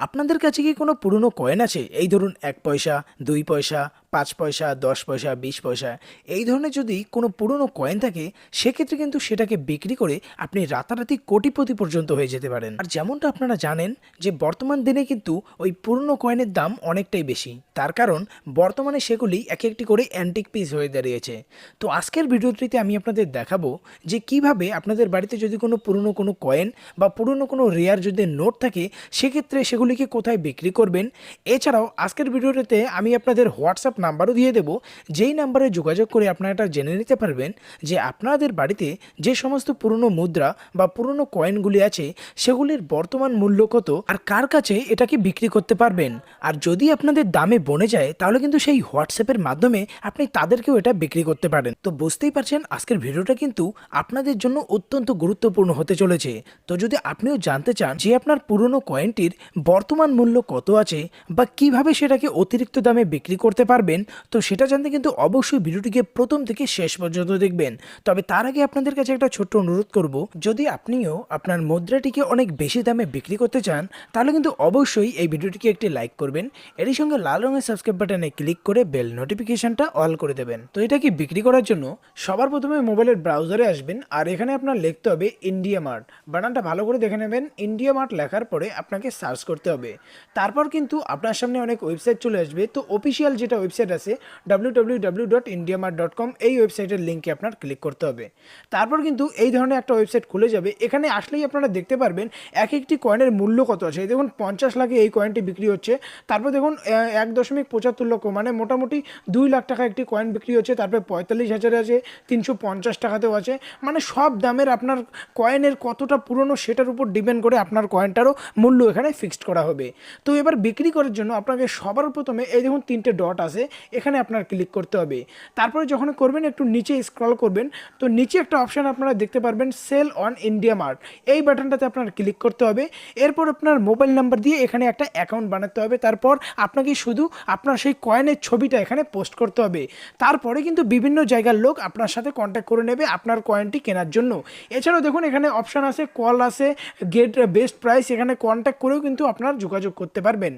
আপনাদের কাছে কি কোনো পুরনো কয়েন আছে? এই ধরুন এক পয়সা, দুই পয়সা, পাঁচ পয়সা, দশ পয়সা, বিশ পয়সা, এই ধরনের যদি কোনো পুরনো কয়েন থাকে, সেক্ষেত্রে কিন্তু সেটাকে বিক্রি করে আপনি রাতারাতি কোটিপতি পর্যন্ত হয়ে যেতে পারেন। আর যেমনটা আপনারা জানেন যে বর্তমান দিনে কিন্তু ওই পুরনো কয়েনের দাম অনেকটাই বেশি। তার কারণ, বর্তমানে সেগুলি এক একটি করে অ্যান্টিক পিস হয়ে দাঁড়িয়েছে। তো আজকের ভিডিওটিতে আমি আপনাদের দেখাবো যে কীভাবে আপনাদের বাড়িতে যদি কোনো পুরনো কোনো কয়েন বা পুরনো কোনো রেয়ার যদি নোট থাকে, সেক্ষেত্রে সেগুলিকে কোথায় বিক্রি করবেন? এছাড়াও আজকের ভিডিওটিতে আমি আপনাদের হোয়াটসঅ্যাপ নাম্বারও দিয়ে দেবো। যেই নাম্বারে যোগাযোগ করে আপনারা এটা জেনে নিতে পারবেন যে আপনাদের বাড়িতে যে সমস্ত পুরনো মুদ্রা বা পুরনো কয়েনগুলি আছে, সেগুলির বর্তমান মূল্য কত আর কার কাছে এটাকে বিক্রি করতে পারবেন? আর যদি আপনাদের দামে বনে যায়, তাহলে কিন্তু সেই হোয়াটসঅ্যাপের মাধ্যমে আপনি তাদেরকেও এটা বিক্রি করতে পারেন। তো বুঝতেই পারছেন, আজকের ভিডিওটা কিন্তু আপনাদের জন্য অত্যন্ত গুরুত্বপূর্ণ হতে চলেছে। তো যদি আপনিও জানতে চান যে আপনার পুরনো কয়েনটির বর্তমান মূল্য কত আছে বা কীভাবে সেটাকে অতিরিক্ত দামে বিক্রি করতে পারবেন, তো সেটা জানতে কিন্তু অবশ্যই ভিডিওটিকে প্রথম থেকে শেষ পর্যন্ত দেখবেন। তবে তার আগে আপনাদের কাছে একটা ছোট্ট অনুরোধ করব, যদি আপনিও আপনার মুদ্রাটিকে অনেক বেশি দামে বিক্রি করতে চান, তাহলে কিন্তু অবশ্যই এই ভিডিওটিকে একটি লাইক করবেন, এরই সঙ্গে লাল রঙের সাবস্ক্রাইব বাটনে ক্লিক করে বেল নোটিফিকেশনটা অল করে দেবেন। তো এটা কি বিক্রি করার জন্য? সবার প্রথমে মোবাইলের ব্রাউজারে আসবেন, আর এখানে আপনার লিখতে হবে ইন্ডিয়া মার্ট বানানটা ভালো করে দেখে নেবেন ইন্ডিয়া মার্ট লেখার পরে আপনাকে সার্চ করতে হবে। তারপর কিন্তু আপনার সামনে অনেক ওয়েবসাইট চলে আসবে। তো অফিসিয়াল যেটা ওয়েবসাইট আছে ডাব্লিউ ডট ডট কম এই ওয়েবসাইটের লিঙ্কে আপনার ক্লিক করতে হবে। তারপর কিন্তু এই ধরনের একটা ওয়েবসাইট খুলে যাবে। এখানে আসলেই আপনারা দেখতে পারবেন এক একটি কয়েনের মূল্য কত আছে। দেখুন, পঞ্চাশ লাখে এই কয়েনটি বিক্রি হচ্ছে। তারপর দেখুন এক দশমিক পঁচাত্তর লক্ষ মানে মোটামুটি দুই লাখ টাকা একটি কয়েন বিক্রি হচ্ছে। তারপর পঁয়তাল্লিশ হাজার আছে, তিনশো পঞ্চাশ টাকাতেও আছে। মানে সব দামের আপনার কয়েনের কতটা পুরনো সেটার উপর ডিপেন্ড করে আপনার কয়েনটারও মূল্য এখানে ফিক্সড করা হবে। তো এবার বিক্রি করার জন্য আপনাকে সবার প্রথমে এই দেখুন তিনটে ডট আছে, এখানে আপনার ক্লিক করতে হবে। তারপরে যখন করবেন, একটু নিচে স্ক্রল করবেন, তো নিচে একটা অপশান আপনারা দেখতে পারবেন সেল অন ইন্ডিয়া মার্ট এই বাটনটাতে আপনার ক্লিক করতে হবে। এরপর আপনার মোবাইল নাম্বার দিয়ে এখানে একটা অ্যাকাউন্ট বানাতে হবে। তারপর আপনাকে শুধু আপনার সেই কয়েনের ছবিটা এখানে পোস্ট করতে হবে। তারপরে কিন্তু বিভিন্ন জায়গার লোক আপনার সাথে কন্ট্যাক্ট করে নেবে আপনার কয়েনটি কেনার জন্য। এছাড়াও দেখুন এখানে অপশান আছে কল আছে গেট বেস্ট প্রাইস এখানে কন্ট্যাক্ট করেও কিন্তু আপনার যোগাযোগ করতে পারবেন।